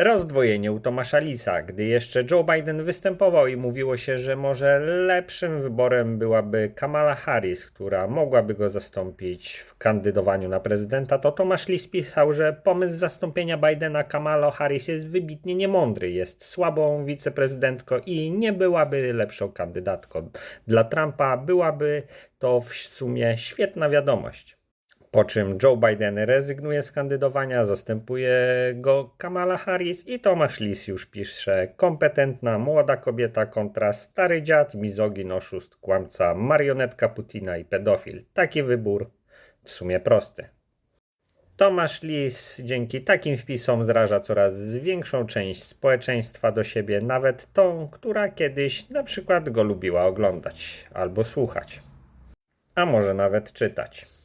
Rozdwojenie u Tomasza Lisa, gdy jeszcze Joe Biden występował i mówiło się, że może lepszym wyborem byłaby Kamala Harris, która mogłaby go zastąpić w kandydowaniu na prezydenta, to Tomasz Lis pisał, że pomysł zastąpienia Bidena Kamala Harris jest wybitnie niemądry, jest słabą wiceprezydentką i nie byłaby lepszą kandydatką. Dla Trumpa byłaby to w sumie świetna wiadomość. Po czym Joe Biden rezygnuje z kandydowania, zastępuje go Kamala Harris i Tomasz Lis już pisze kompetentna młoda kobieta kontra stary dziad, mizogin, oszust, kłamca, marionetka Putina i pedofil. Taki wybór w sumie prosty. Tomasz Lis dzięki takim wpisom zraża coraz większą część społeczeństwa do siebie, nawet tą, która kiedyś na przykład go lubiła oglądać albo słuchać, a może nawet czytać.